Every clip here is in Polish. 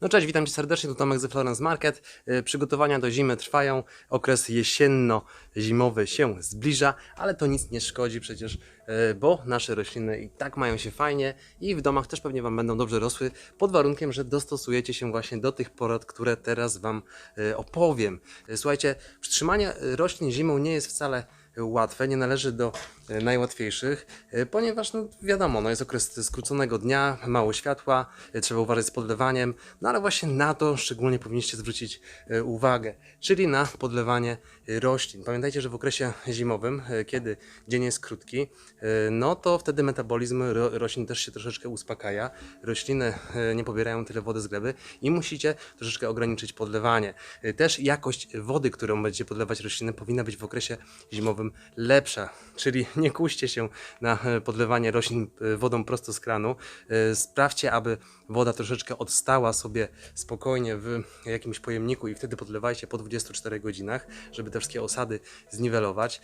No cześć, witam Cię serdecznie, tu Tomek ze Florence Market. E, Przygotowania do zimy trwają, okres jesienno-zimowy się zbliża, ale to nic nie szkodzi przecież, e, bo nasze rośliny i tak mają się fajnie i w domach też pewnie Wam będą dobrze rosły, pod warunkiem, że dostosujecie się właśnie do tych porad, które teraz Wam e, opowiem. Słuchajcie, przytrzymanie roślin zimą nie jest wcale łatwe, nie należy do e, najłatwiejszych, e, ponieważ no, wiadomo, no, jest okres skróconego dnia, mało światła, e, trzeba uważać z podlewaniem, no ale właśnie na to szczególnie powinniście zwrócić uwagę, czyli na podlewanie roślin. Pamiętajcie, że w okresie zimowym, kiedy dzień jest krótki, no to wtedy metabolizm ro, roślin też się troszeczkę uspokaja, rośliny nie pobierają tyle wody z gleby i musicie troszeczkę ograniczyć podlewanie. Też jakość wody, którą będziecie podlewać rośliny powinna być w okresie zimowym lepsza, czyli nie kuście się na e, podlewanie roślin e, wodą prosto z kranu. E, Sprawdźcie, aby woda troszeczkę odstała sobie spokojnie w jakimś pojemniku i wtedy podlewajcie po 24 godzinach, żeby te wszystkie osady zniwelować.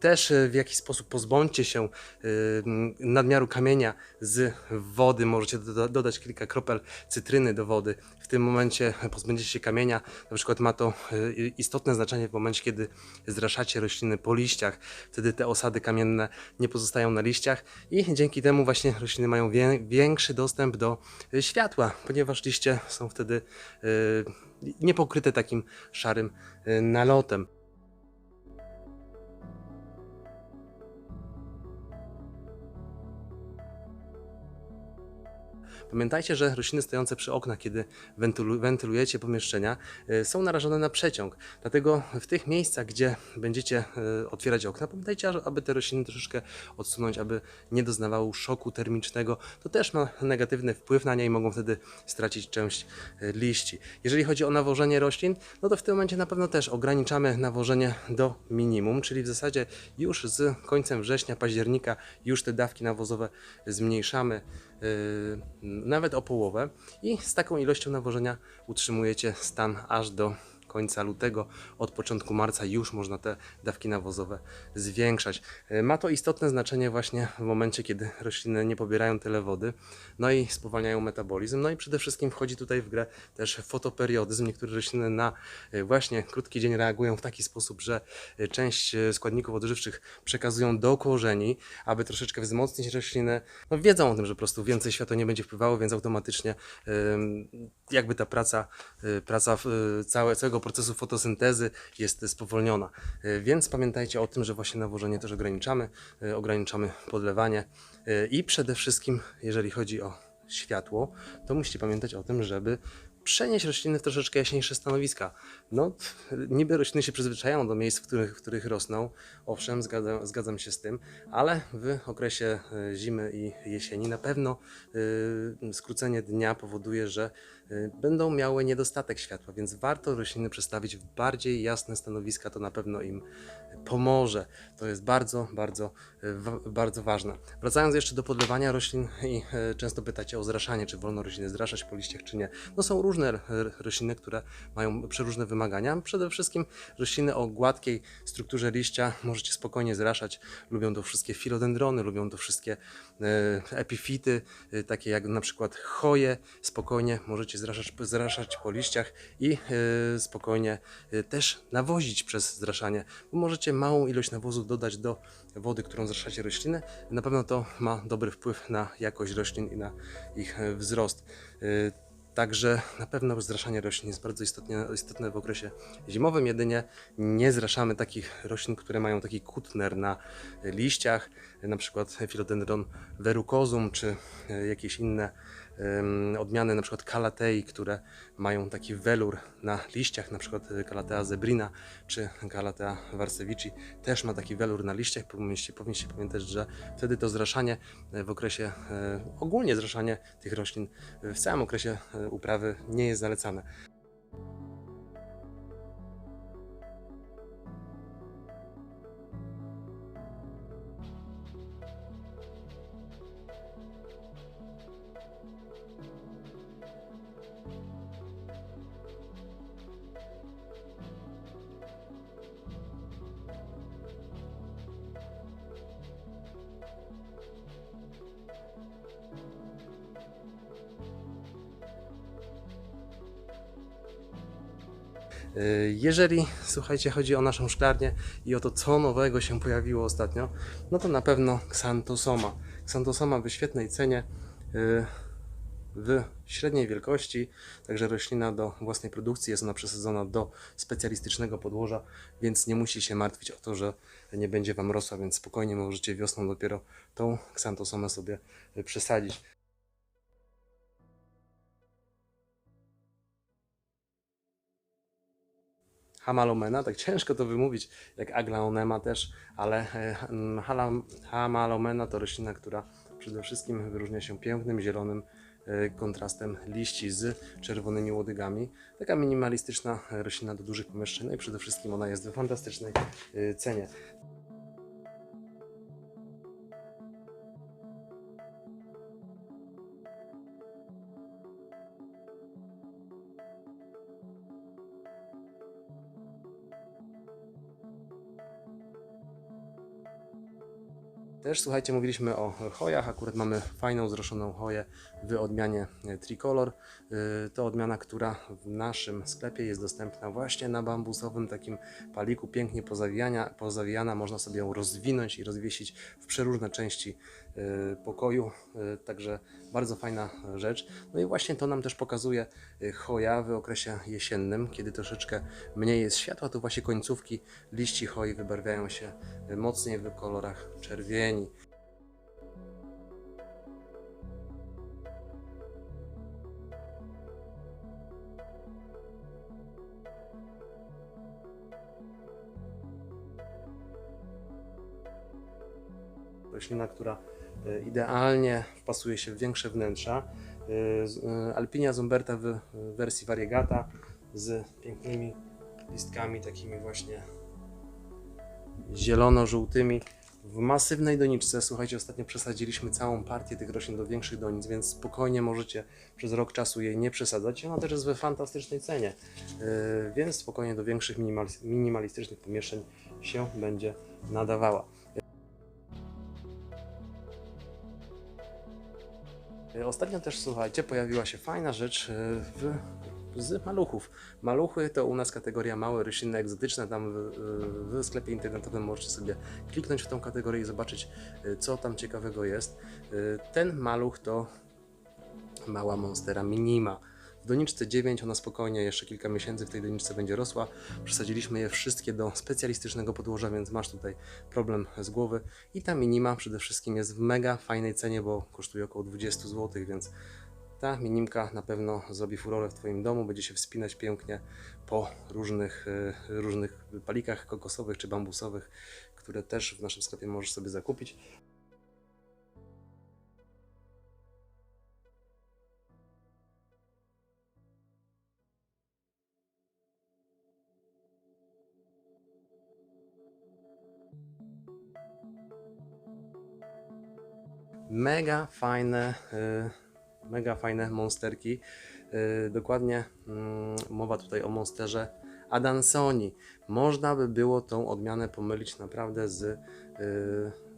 Też w jakiś sposób pozbądźcie się nadmiaru kamienia z wody. Możecie doda- dodać kilka kropel cytryny do wody. Tym momencie pozbędziecie się kamienia. Na przykład ma to e, istotne znaczenie w momencie, kiedy zraszacie rośliny po liściach. Wtedy te osady kamienne nie pozostają na liściach i dzięki temu właśnie rośliny mają większy dostęp do e, światła, ponieważ liście są wtedy e, niepokryte takim szarym nalotem. Pamiętajcie, że rośliny stojące przy oknach, kiedy wentylu, wentylujecie pomieszczenia, y, są narażone na przeciąg. Dlatego w tych miejscach, gdzie będziecie y, otwierać okna, pamiętajcie, aby te rośliny troszeczkę odsunąć, aby nie doznawały szoku termicznego. To też ma negatywny wpływ na nie i mogą wtedy stracić część y, liści. Jeżeli chodzi o nawożenie roślin, no to w tym momencie na pewno też ograniczamy nawożenie do minimum, czyli w zasadzie już z końcem września, października już te dawki nawozowe zmniejszamy nawet o połowę i z taką ilością nawożenia utrzymujecie stan aż do końca lutego, od początku marca już można te dawki nawozowe zwiększać. Yy, Ma to istotne znaczenie właśnie w momencie, kiedy rośliny nie pobierają tyle wody, no i spowalniają metabolizm, no i przede wszystkim wchodzi tutaj w grę też fotoperiodyzm. Niektóre rośliny na yy, właśnie krótki dzień reagują w taki sposób, że yy, część składników odżywczych przekazują do korzeni, aby troszeczkę wzmocnić rośliny. No wiedzą o tym, że po prostu więcej światła nie będzie wpływało, więc automatycznie jakby ta praca, praca całe, całego procesu fotosyntezy jest spowolniona. Y, Więc pamiętajcie o tym, że właśnie nawożenie też ograniczamy, y, ograniczamy podlewanie y, i przede wszystkim, jeżeli chodzi o światło, to musicie pamiętać o tym, żeby przenieść rośliny w troszeczkę jaśniejsze stanowiska. No, niby rośliny się przyzwyczajają do miejsc, w których, w których rosną, owszem, zgadzam, zgadzam się z tym, ale w okresie e, zimy i jesieni na pewno y, skrócenie dnia powoduje, że y, będą miały niedostatek światła, więc warto rośliny przestawić w bardziej jasne stanowiska, to na pewno im pomoże. To jest bardzo, bardzo, bardzo ważne. Wracając jeszcze do podlewania roślin i e, często pytacie o zraszanie, czy wolno rośliny zraszać po liściach, czy nie. No są różne rośliny, które mają przeróżne wymagania. Przede wszystkim rośliny o gładkiej strukturze liścia możecie spokojnie zraszać. Lubią to wszystkie filodendrony, lubią to wszystkie e, epifity, e, takie jak na przykład choje. Spokojnie możecie zraszać, zraszać po liściach i spokojnie też nawozić przez zraszanie, bo możecie małą ilość nawozu dodać do wody, którą zraszacie rośliny. Na pewno to ma dobry wpływ na jakość roślin i na ich e, wzrost. E, Także na pewno zraszanie roślin jest bardzo istotne, istotne w okresie zimowym. Jedynie nie zraszamy takich roślin, które mają taki kutner na liściach, na przykład philodendron verrucosum, czy e, jakieś inne odmiany, przykład kalatei, które mają taki welur na liściach, przykład e, Calathea zebrina czy Calathea varsevici też ma taki welur na liściach. Powinniście, powinniście pamiętać, że wtedy to zraszanie e, w okresie, e, ogólnie zraszanie tych roślin w całym okresie uprawy nie jest zalecane. Jeżeli, słuchajcie, chodzi o naszą szklarnię i o to, co nowego się pojawiło ostatnio, no to na pewno Xantosoma. Xantosoma w świetnej cenie, y, w średniej wielkości, także roślina do własnej produkcji jest ona przesadzona do specjalistycznego podłoża, więc nie musi się martwić o to, że nie będzie Wam rosła, więc spokojnie możecie wiosną dopiero tą Xantosomę sobie y, przesadzić. Hamalomena, tak ciężko to wymówić, jak Aglaonema też, ale e, mm, Hamalomena to roślina, która przede wszystkim wyróżnia się pięknym, zielonym e, kontrastem liści z czerwonymi łodygami. Taka minimalistyczna roślina do dużych pomieszczeń, no i przede wszystkim ona jest w fantastycznej e, cenie. Też słuchajcie, mówiliśmy o chojach. Akurat mamy fajną, zroszoną choję w odmianie e, Tricolor. Y, To odmiana, która w naszym sklepie jest dostępna właśnie na bambusowym takim paliku, pięknie pozawijana. Można sobie ją rozwinąć i rozwiesić w przeróżne części pokoju. Y, Także bardzo fajna rzecz. No i właśnie to nam też pokazuje y, choja w okresie jesiennym, kiedy troszeczkę mniej jest światła, to właśnie końcówki liści choi wybarwiają się y, mocniej w kolorach czerwieni. Roślina, która y, idealnie wpasuje się w większe wnętrza. Y, y, Alpinia zumberta w wersji variegata z pięknymi listkami takimi właśnie zielono-żółtymi w masywnej doniczce. Słuchajcie, ostatnio przesadziliśmy całą partię tych roślin do większych donic, więc spokojnie możecie przez rok czasu jej nie przesadzać. Ona też jest we fantastycznej cenie, więc spokojnie do większych minimalis- minimalistycznych pomieszczeń się będzie nadawała. Ostatnio też, słuchajcie, pojawiła się fajna rzecz yy, w, z maluchów. Maluchy to u nas kategoria małe rośliny egzotyczne. Tam w, w sklepie internetowym możecie sobie kliknąć w tą kategorię i zobaczyć, co tam ciekawego jest. Ten maluch to mała monstera minima. W doniczce 9 ona spokojnie jeszcze kilka miesięcy w tej doniczce będzie rosła. Przesadziliśmy je wszystkie do specjalistycznego podłoża, więc masz tutaj problem z głowy. I ta minima przede wszystkim jest w mega fajnej cenie, bo kosztuje około 20 zł, więc ta minimka na pewno zrobi furorę w Twoim domu, będzie się wspinać pięknie po różnych, y, różnych palikach kokosowych czy bambusowych, które też w naszym sklepie możesz sobie zakupić. Mega fajne, y, mega fajne monsterki. Y, Dokładnie mm, mowa tutaj o monsterze Adansoni. Można by było tą odmianę pomylić naprawdę z, y,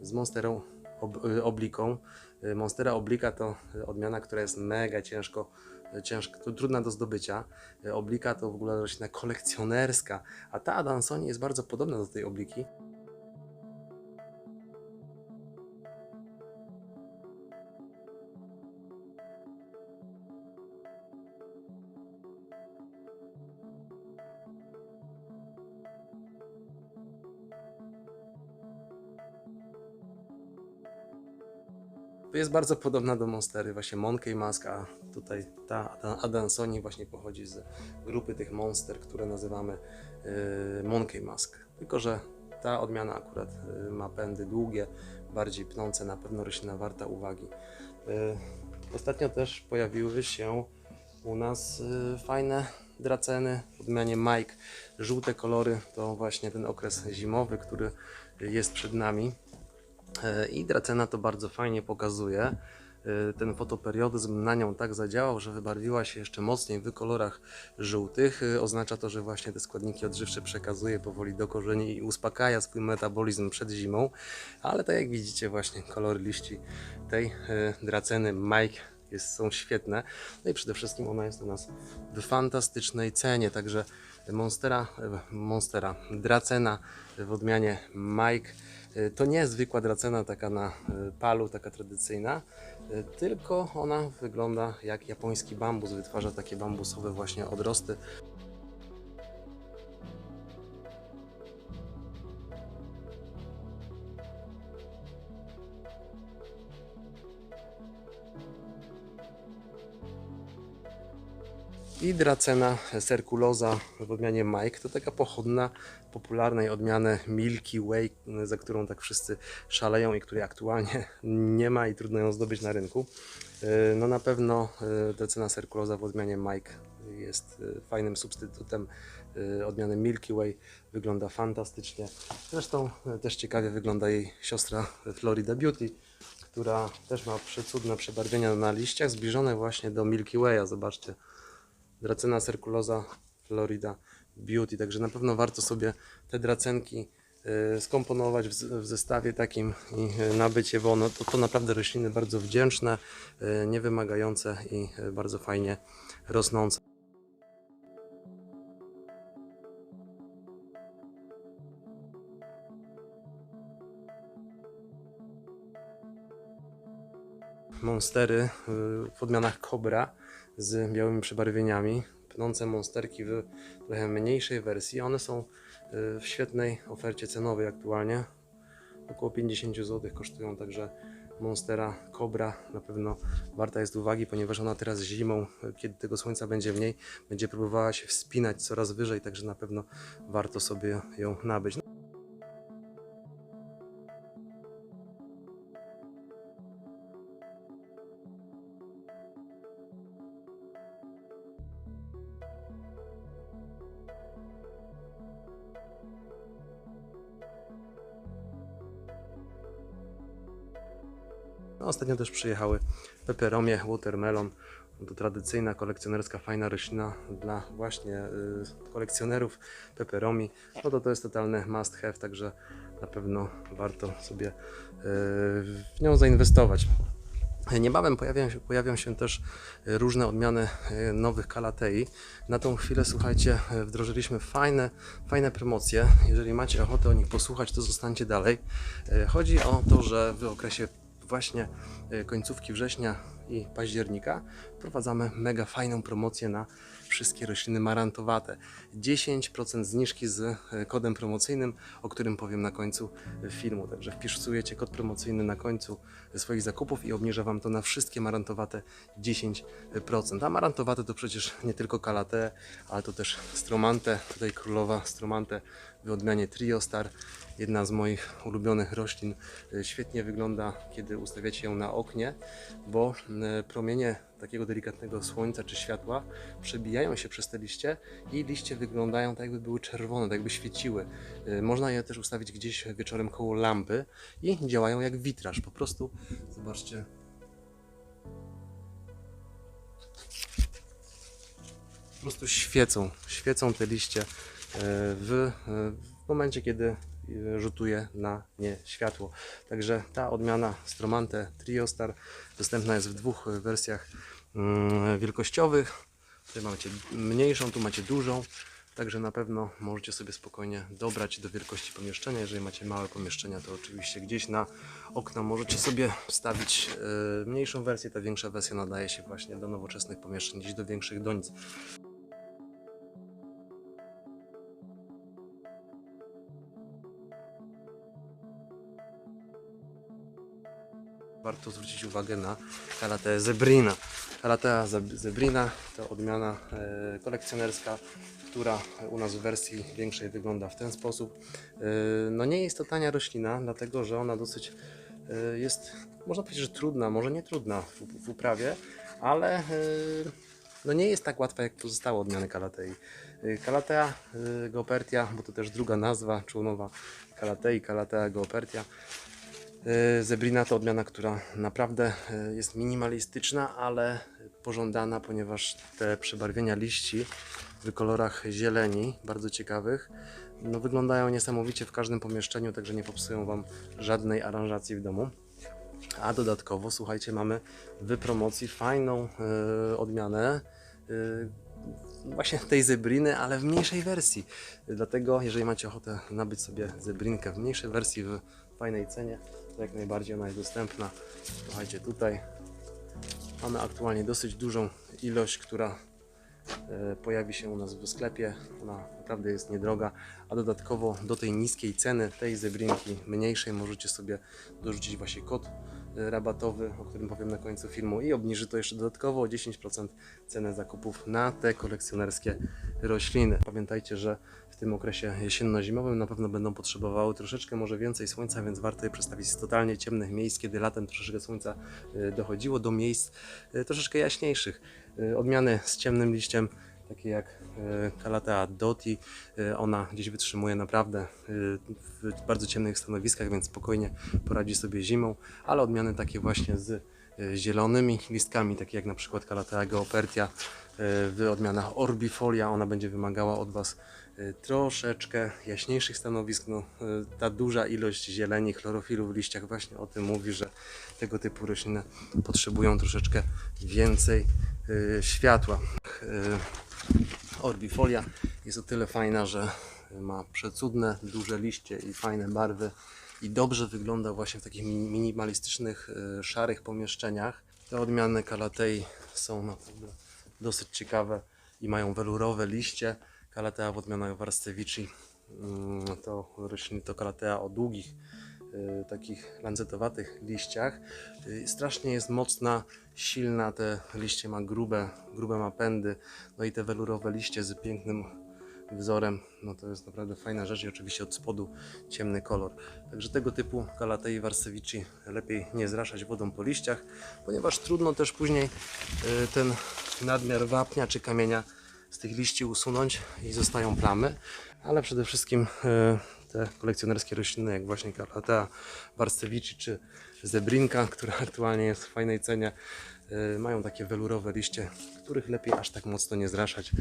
z monsterą ob, obliką. Monstera oblika to odmiana, która jest mega ciężko, ciężko to trudna do zdobycia. Oblika to w ogóle roślina kolekcjonerska, a ta Adansoni jest bardzo podobna do tej obliki. Jest bardzo podobna do Monstery, właśnie Monkey Mask, a tutaj ta Ada- Adansoni właśnie pochodzi z grupy tych monster, które nazywamy y, Monkey Mask. Tylko, że ta odmiana akurat y, ma pędy długie, bardziej pnące, na pewno roślina warta uwagi. Y, Ostatnio też pojawiły się u nas fajne draceny w odmianie Mike. Żółte kolory to właśnie ten okres zimowy, który jest przed nami. E, I Dracena to bardzo fajnie pokazuje. E, Ten fotoperiodzyzm na nią tak zadziałał, że wybarwiła się jeszcze mocniej w kolorach żółtych. E, Oznacza to, że właśnie te składniki odżywcze przekazuje powoli do korzeni i uspokaja swój metabolizm przed zimą. Ale tak jak widzicie właśnie kolory liści tej Draceny Mike jest, są świetne. No i przede wszystkim ona jest u nas w fantastycznej cenie, także Monstera, Monstera, Dracena w odmianie Mike. E, To nie jest zwykła dracena taka na e, palu, taka tradycyjna, e, tylko ona wygląda jak japoński bambus, wytwarza takie bambusowe właśnie odrosty. I dracena serkuloza w odmianie Mike to taka pochodna popularnej odmiany Milky Way, za którą tak wszyscy szaleją i której aktualnie nie ma i trudno ją zdobyć na rynku. Yy, No na pewno dracena serkuloza w odmianie Mike jest yy, fajnym substytutem odmiany Milky Way. Wygląda fantastycznie. Zresztą też ciekawie wygląda jej siostra Florida Beauty, która też ma przecudne przebarwienia na liściach, zbliżone właśnie do Milky Way'a. Zobaczcie. Dracena Circulosa Florida Beauty. Także na pewno warto sobie te dracenki y, skomponować w, zestawie takim i y, nabyć je, bo one, to, to naprawdę rośliny bardzo wdzięczne, y, niewymagające i bardzo fajnie rosnące. monstery w odmianach Cobra z białymi przebarwieniami. Pnące monsterki w trochę mniejszej wersji. One są y, w świetnej ofercie cenowej aktualnie. Około 50 zł kosztują, także Monstera Cobra na pewno warta jest uwagi, ponieważ ona teraz zimą, y, kiedy tego słońca będzie mniej, będzie próbowała się wspinać coraz wyżej, także na pewno warto sobie ją nabyć. No, ostatnio też przyjechały peperomie, watermelon. To tradycyjna, kolekcjonerska, fajna roślina dla właśnie y, kolekcjonerów peperomi. No to to jest totalny must have, także na pewno warto sobie y, w nią zainwestować. Niebawem pojawią się, pojawią się też różne odmiany y, nowych kalatei. Na tą chwilę, słuchajcie, wdrożyliśmy fajne, fajne promocje. Jeżeli macie ochotę o nich posłuchać, to zostańcie dalej. Y, Chodzi o to, że w okresie właśnie y, końcówki września i października wprowadzamy mega fajną promocję na wszystkie rośliny marantowate. 10% zniżki z y, kodem promocyjnym, o którym powiem na końcu y, filmu. Także wpisujecie kod promocyjny na końcu swoich zakupów i obniża Wam to na wszystkie marantowate 10%. A marantowate to przecież nie tylko kalate, ale to też stromante. Tutaj królowa stromante w odmianie Triostar. Jedna z moich ulubionych roślin. Y, Świetnie wygląda, kiedy ustawiacie ją na oknie, bo y, promienie takiego delikatnego słońca czy światła przebijają się przez te liście i liście wyglądają tak, jakby były czerwone, tak jakby świeciły. Y, Można je też ustawić gdzieś wieczorem koło lampy i działają jak witraż. Po prostu zobaczcie. Po prostu świecą, świecą te liście e, w, e, w momencie, kiedy e, rzutuje na nie światło. Także ta odmiana Stromante Triostar dostępna jest w dwóch e, wersjach mm, wielkościowych. Tutaj macie mniejszą, tu macie dużą. Także na pewno możecie sobie spokojnie dobrać do wielkości pomieszczenia. Jeżeli macie małe pomieszczenia, to oczywiście gdzieś na okna możecie sobie wstawić e, mniejszą wersję. Ta większa wersja nadaje się właśnie do nowoczesnych pomieszczeń, gdzieś do większych donic. Warto zwrócić uwagę na Kalateę Zebrina. Kalatea Zeb- Zebrina to odmiana e, kolekcjonerska, która u nas w wersji większej wygląda w ten sposób. E, no nie jest to tania roślina, dlatego że ona dosyć e, jest, można powiedzieć, że trudna, może nie trudna w, uprawie, ale no nie jest tak łatwa jak pozostałe odmiany Kalatei. Kalatea Geopertia, bo to też druga nazwa członowa Kalatei, Kalatea Geopertia. E, Zebrina to odmiana, która naprawdę e, jest minimalistyczna, ale pożądana, ponieważ te przebarwienia liści w kolorach zieleni, bardzo ciekawych, no wyglądają niesamowicie w każdym pomieszczeniu, także nie popsują Wam żadnej aranżacji w domu. A dodatkowo, słuchajcie, mamy w promocji fajną e, odmianę e, właśnie tej zebriny, ale w mniejszej wersji. Dlatego, jeżeli macie ochotę nabyć sobie zebrinkę w mniejszej wersji w fajnej cenie, jak najbardziej ona jest dostępna. Słuchajcie, tutaj mamy aktualnie dosyć dużą ilość, która e, pojawi się u nas w sklepie. Ona naprawdę jest niedroga, a dodatkowo do tej niskiej ceny tej zebrinki mniejszej możecie sobie dorzucić właśnie kod rabatowy, o którym powiem na końcu filmu i obniży to jeszcze dodatkowo o 10% cenę zakupów na te kolekcjonerskie rośliny. Pamiętajcie, że w tym okresie jesienno-zimowym na pewno będą potrzebowały troszeczkę może więcej słońca, więc warto je przestawić z totalnie ciemnych miejsc, kiedy latem troszeczkę słońca e, dochodziło do miejsc e, troszeczkę jaśniejszych. E, Odmiany z ciemnym liściem, takie jak e, Calathea doti, e, ona gdzieś wytrzymuje naprawdę e, w bardzo ciemnych stanowiskach, więc spokojnie poradzi sobie zimą, ale odmiany takie właśnie z e, zielonymi listkami, takie jak na przykład Calathea geopertia, e, w odmianach orbifolia, ona będzie wymagała od Was e, troszeczkę jaśniejszych stanowisk. No, e, ta duża ilość zieleni, chlorofilu w liściach właśnie o tym mówi, że tego typu rośliny potrzebują troszeczkę więcej e, światła. E, Orbifolia jest o tyle fajna, że ma przecudne, duże liście i fajne barwy i dobrze wygląda właśnie w takich mini- minimalistycznych, e, szarych pomieszczeniach. Te odmiany Kalatei są naprawdę dosyć ciekawe i mają welurowe liście. Kalatea w odmianach mm, to rośliny to Kalatea o długich, y, takich lancetowatych liściach. Y, Strasznie jest mocna, silna, te liście ma grube, grube ma pędy, no i te welurowe liście z pięknym wzorem, no to jest naprawdę fajna rzecz i oczywiście od spodu ciemny kolor. Także tego typu Kalatei Warsewici lepiej nie zraszać wodą po liściach, ponieważ trudno też później y, ten nadmiar wapnia czy kamienia z tych liści usunąć i zostają plamy, ale przede wszystkim y, te kolekcjonerskie rośliny, jak właśnie Calathea Warstewici czy Zebrinka, która aktualnie jest w fajnej cenie, y, mają takie welurowe liście, których lepiej aż tak mocno nie zraszać.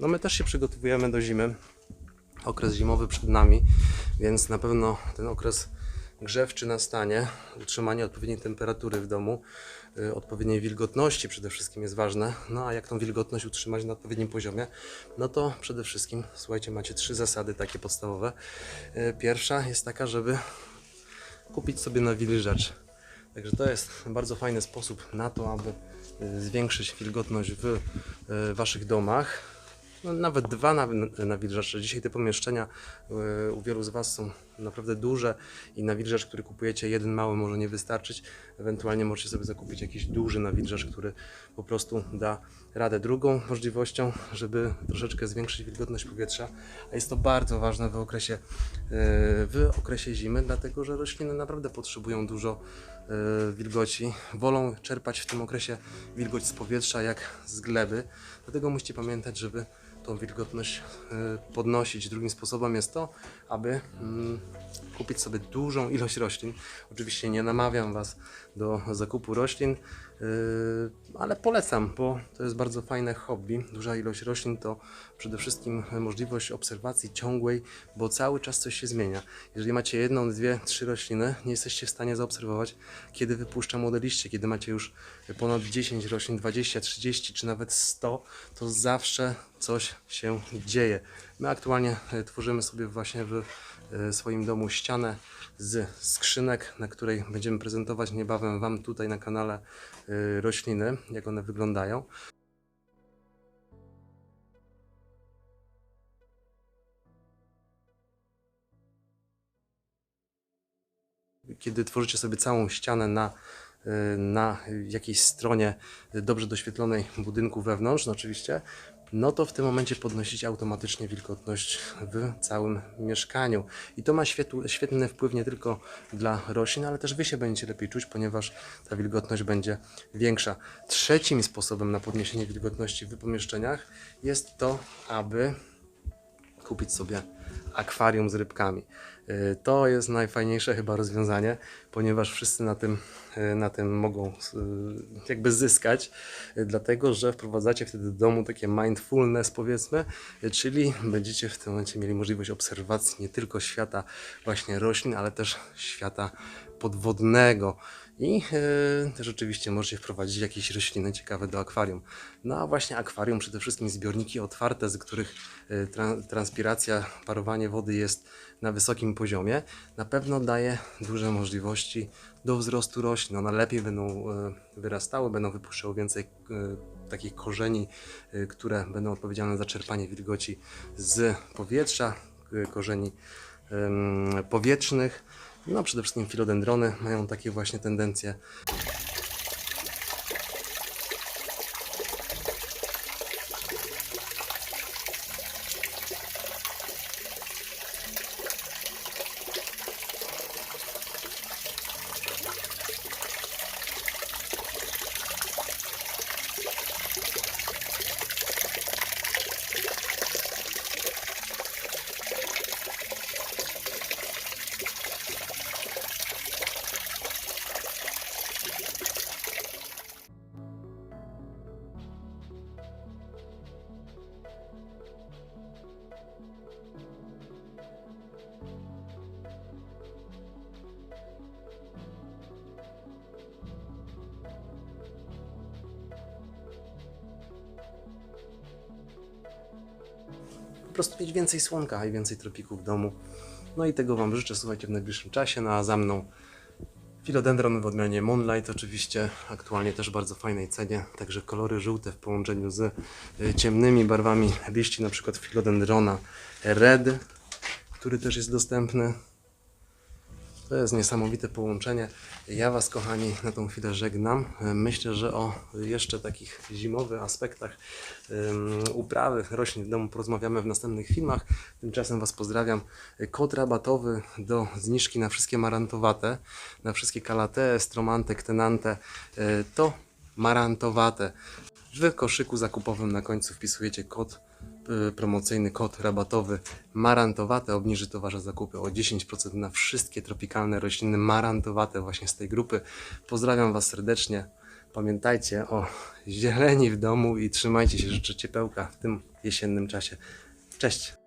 No my też się przygotowujemy do zimy. Okres zimowy przed nami, więc na pewno ten okres grzewczy nastanie. Utrzymanie odpowiedniej temperatury w domu, y, odpowiedniej wilgotności przede wszystkim jest ważne. No a jak tą wilgotność utrzymać na odpowiednim poziomie? No to przede wszystkim, słuchajcie, macie trzy zasady takie podstawowe. Y, Pierwsza jest taka, żeby kupić sobie nawilżacz. Także to jest bardzo fajny sposób na to, aby y, zwiększyć wilgotność w Waszych domach. No, nawet dwa naw- nawilżacze. Dzisiaj te pomieszczenia y, u wielu z Was są naprawdę duże i nawilżacz, który kupujecie, jeden mały może nie wystarczyć. Ewentualnie możecie sobie zakupić jakiś duży nawilżacz, który po prostu da radę. Drugą możliwością, żeby troszeczkę zwiększyć wilgotność powietrza, a jest to bardzo ważne w okresie, y, w okresie zimy, dlatego że rośliny naprawdę potrzebują dużo y, wilgoci. Wolą czerpać w tym okresie wilgoć z powietrza jak z gleby. Dlatego musicie pamiętać, żeby tą wilgotność y, podnosić. Drugim sposobem jest to, aby mm, kupić sobie dużą ilość roślin. Oczywiście nie namawiam Was do zakupu roślin, ale polecam, bo to jest bardzo fajne hobby. Duża ilość roślin to przede wszystkim możliwość obserwacji ciągłej, bo cały czas coś się zmienia. Jeżeli macie jedną, dwie, trzy rośliny, nie jesteście w stanie zaobserwować, kiedy wypuszcza młode liście. Kiedy macie już ponad 10 roślin, 20, 30 czy nawet 100, to zawsze coś się dzieje. My aktualnie e, tworzymy sobie właśnie w e, swoim domu ścianę z skrzynek, na której będziemy prezentować niebawem Wam tutaj na kanale e, rośliny, jak one wyglądają. kiedy tworzycie sobie całą ścianę na, y, na jakiejś stronie dobrze doświetlonej budynku wewnątrz, no oczywiście, no to w tym momencie podnosicie automatycznie wilgotność w całym mieszkaniu. I to ma świetny wpływ nie tylko dla roślin, ale też Wy się będziecie lepiej czuć, ponieważ ta wilgotność będzie większa. Trzecim sposobem na podniesienie wilgotności w pomieszczeniach jest to, aby kupić sobie akwarium z rybkami. Y, To jest najfajniejsze chyba rozwiązanie, ponieważ wszyscy na tym, y, na tym mogą y, jakby zyskać, dlatego że wprowadzacie wtedy do domu takie mindfulness powiedzmy, czyli będziecie w tym momencie mieli możliwość obserwacji nie tylko świata właśnie roślin, ale też świata podwodnego. I e, też oczywiście możecie wprowadzić jakieś rośliny ciekawe do akwarium. No a właśnie akwarium, przede wszystkim zbiorniki otwarte, z których tra- transpiracja, parowanie wody jest na wysokim poziomie, na pewno daje duże możliwości do wzrostu roślin. One lepiej będą e, wyrastały, będą wypuszczały więcej takich korzeni, które będą odpowiedzialne za czerpanie wilgoci z powietrza, korzeni powietrznych. No przede wszystkim filodendrony mają takie właśnie tendencje. Prostu mieć więcej słonka i więcej tropików w domu. No i tego Wam życzę, słuchajcie, w najbliższym czasie. No a za mną Philodendron w odmianie Moonlight, oczywiście aktualnie też bardzo fajnej cenie, także kolory żółte w połączeniu z y, ciemnymi barwami liści, na przykład Philodendrona Red, który też jest dostępny. To jest niesamowite połączenie. Ja Was, kochani, na tą chwilę żegnam. Myślę, że o jeszcze takich zimowych aspektach uprawy roślin w domu porozmawiamy w następnych filmach. Tymczasem Was pozdrawiam. Kod rabatowy do zniżki na wszystkie marantowate, na wszystkie kalate, stromante, ktenante, y, to marantowate. W koszyku zakupowym na końcu wpisujecie kod promocyjny kod rabatowy marantowate obniży to Wasze zakupy o 10% na wszystkie tropikalne rośliny marantowate właśnie z tej grupy. Pozdrawiam Was serdecznie. Pamiętajcie o zieleni w domu i trzymajcie się życzę ciepełka w tym jesiennym czasie. Cześć!